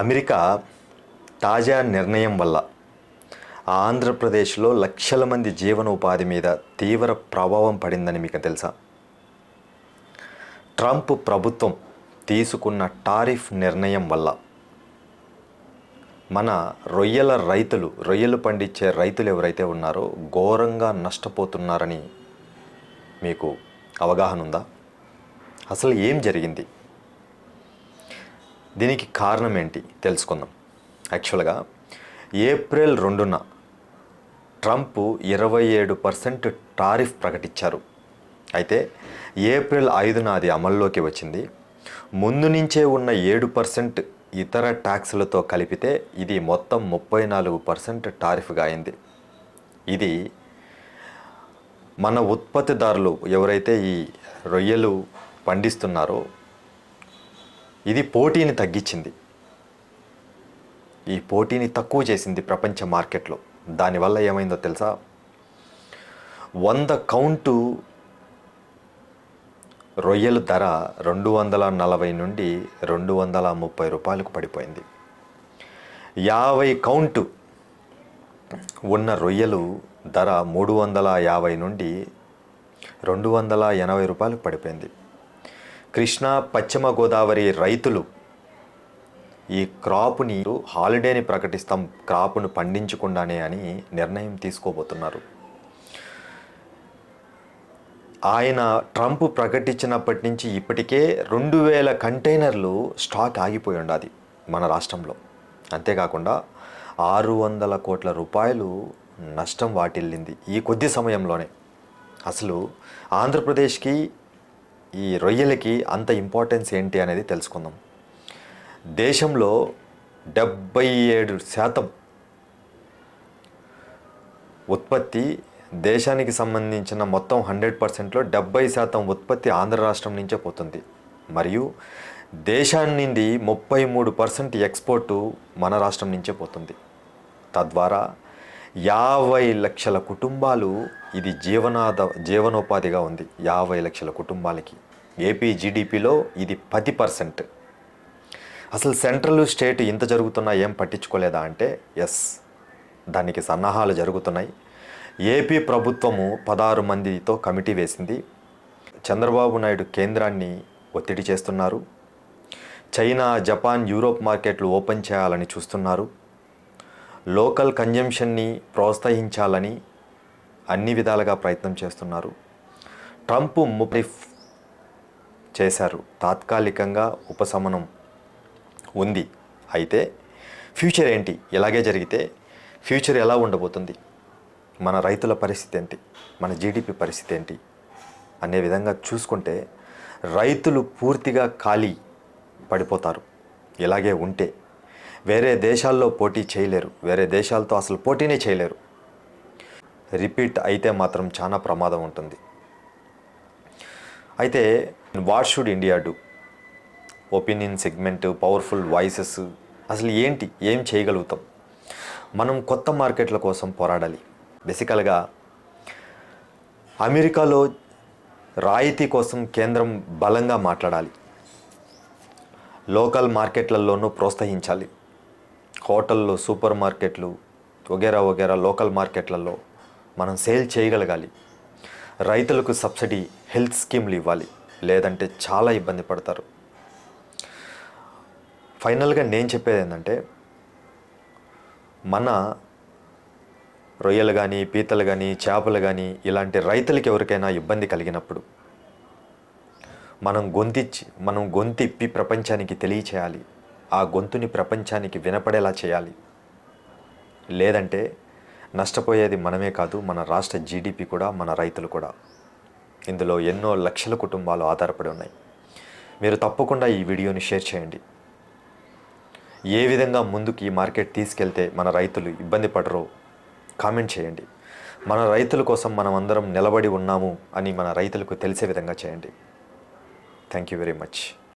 America తాజా నిర్ణయం వల్ల ఆంధ్రప్రదేశ్లో లక్షల మంది జీవనోపాధి మీద తీవ్ర ప్రభావం పడిందని మీకు తెలుసా? ట్రంప్ ప్రభుత్వం తీసుకున్న టారిఫ్ నిర్ణయం వల్ల మన రొయ్యల రైతులు రొయ్యలు పండించే రైతులు ఎవరైతే ఉన్నారో ఘోరంగా నష్టపోతున్నారని మీకు అవగాహన ఉందా అసలు ఏం జరిగింది? దీనికి కారణం ఏంటి? తెలుసుకుందాం. యాక్చువల్గా ఏప్రిల్ రెండున ట్రంప్ ఇరవై ఏడు పర్సెంట్ టారిఫ్ ప్రకటించారు. అయితే ఏప్రిల్ ఐదున అది అమల్లోకి వచ్చింది. ముందు నుంచే ఉన్న ఏడు పర్సెంట్ ఇతర ట్యాక్సులతో కలిపితే ఇది మొత్తం ముప్పై నాలుగు పర్సెంట్ టారిఫ్గా అయింది. ఇది మన ఉత్పత్తిదారులు ఎవరైతే ఈ రొయ్యలు పండిస్తున్నారో ఇది పోటీని తగ్గించింది. ఈ పోటీని తక్కువ చేసింది ప్రపంచ మార్కెట్లో. దానివల్ల ఏమైందో తెలుసా? వంద కౌంటు రొయ్యల ధర రెండు వందల నలభై నుండి రెండు వందల ముప్పై రూపాయలకు పడిపోయింది. యాభై కౌంటు ఉన్న రొయ్యలు ధర మూడు వందల యాభై నుండి రెండు వందల ఎనభై రూపాయలకు పడిపోయింది. కృష్ణా పశ్చిమ గోదావరి రైతులు ఈ క్రాప్ని హాలిడేని ప్రకటిస్తాం క్రాప్ను పండించకుండానే అని నిర్ణయం తీసుకోబోతున్నారు. ఆయన ట్రంప్ ప్రకటించినప్పటి నుంచి ఇప్పటికే రెండు వేల కంటైనర్లు స్టాక్ ఆగిపోయి ఉండాలి మన రాష్ట్రంలో. అంతేకాకుండా ఆరు వందల కోట్ల రూపాయలు నష్టం వాటిల్లింది ఈ కొద్ది సమయంలోనే. అసలు ఆంధ్రప్రదేశ్కి ఈ రొయ్యలకి అంత ఇంపార్టెన్స్ ఏంటి అనేది తెలుసుకుందాం. దేశంలో డెబ్బై ఏడు శాతం ఉత్పత్తి దేశానికి సంబంధించిన మొత్తం హండ్రెడ్ పర్సెంట్లో డెబ్బై శాతం ఉత్పత్తి ఆంధ్ర రాష్ట్రం నుంచే పోతుంది. మరియు దేశాన్ని నుండి ముప్పై మూడు పర్సెంట్ ఎక్స్పోర్టు మన రాష్ట్రం నుంచే పోతుంది. తద్వారా యాభై లక్షల కుటుంబాలు ఇది జీవనాద జీవనోపాధిగా ఉంది. యాభై లక్షల కుటుంబాలకి. ఏపీ జీడిపిలో ఇది పది పర్సెంట్. అసలు సెంట్రల్ స్టేట్ ఇంత జరుగుతున్నా ఏం పట్టించుకోలేదా అంటే ఎస్. దానికి సన్నాహాలు జరుగుతున్నాయి. ఏపీ ప్రభుత్వము పదహారు మందితో కమిటీ వేసింది. చంద్రబాబు నాయుడు కేంద్రాన్ని ఒత్తిడి చేస్తున్నారు. చైనా జపాన్ యూరోప్ మార్కెట్లు ఓపెన్ చేయాలని చూస్తున్నారు. లోకల్ కన్జంప్షన్ని ప్రోత్సహించాలని అన్ని విధాలుగా ప్రయత్నం చేస్తున్నారు. ట్రంప్ ముప్పై చేశారు. తాత్కాలికంగా ఉపశమనం ఉంది. అయితే ఫ్యూచర్ ఏంటి? ఇలాగే జరిగితే ఫ్యూచర్ ఎలా ఉండబోతుంది? మన రైతుల పరిస్థితి ఏంటి? మన జీడిపి పరిస్థితి ఏంటి? అనే విధంగా చూసుకుంటే రైతులు పూర్తిగా ఖాళీ పడిపోతారు. ఇలాగే ఉంటే వేరే దేశాల్లో పోటీ చేయలేరు. వేరే దేశాలతో అసలు పోటీనే చేయలేరు. రిపీట్ అయితే మాత్రం చాలా ప్రమాదం ఉంటుంది. అయితే what should India do? Opinion segment powerful voices అసలు ఏంటి? ఏం చేయగలుగుతాం? మనం కొత్త మార్కెట్ల కోసం పోరాడాలి. బేసికల్గా అమెరికాలో రాయితీ కోసం కేంద్రం బలంగా మాట్లాడాలి. లోకల్ మార్కెట్లలోనూ ప్రోత్సహించాలి. హోటళ్ళు సూపర్ మార్కెట్లు వగేరా వగేరా లోకల్ మార్కెట్లలో మనం సేల్ చేయగలగాలి. రైతులకు సబ్సిడీ హెల్త్ స్కీమ్లు ఇవ్వాలి. లేదంటే చాలా ఇబ్బంది పడతారు. ఫైనల్గా నేను చెప్పేది ఏంటంటే మన రొయ్యలు కానీ పీతలు కానీ చేపలు కానీ ఇలాంటి రైతులకి ఎవరికైనా ఇబ్బంది కలిగినప్పుడు మనం గొంతిచ్చి మనం గొంతిప్పి ప్రపంచానికి తెలియచేయాలి. ఆ గొంతుని ప్రపంచానికి వినపడేలా చేయాలి. లేదంటే నష్టపోయేది మనమే కాదు మన రాష్ట్ర జీడిపి కూడా మన రైతులు కూడా. ఇందులో ఎన్నో లక్షల కుటుంబాలు ఆధారపడి ఉన్నాయి. మీరు తప్పకుండా ఈ వీడియోని షేర్ చేయండి. ఏ విధంగా ముందుకు ఈ మార్కెట్ తీసుకెళ్తే మన రైతులు ఇబ్బంది పడరో కామెంట్ చేయండి. మన రైతుల కోసం మనం అందరం నిలబడి ఉన్నాము అని మన రైతులకు తెలిసే విధంగా చేయండి. Thank you very much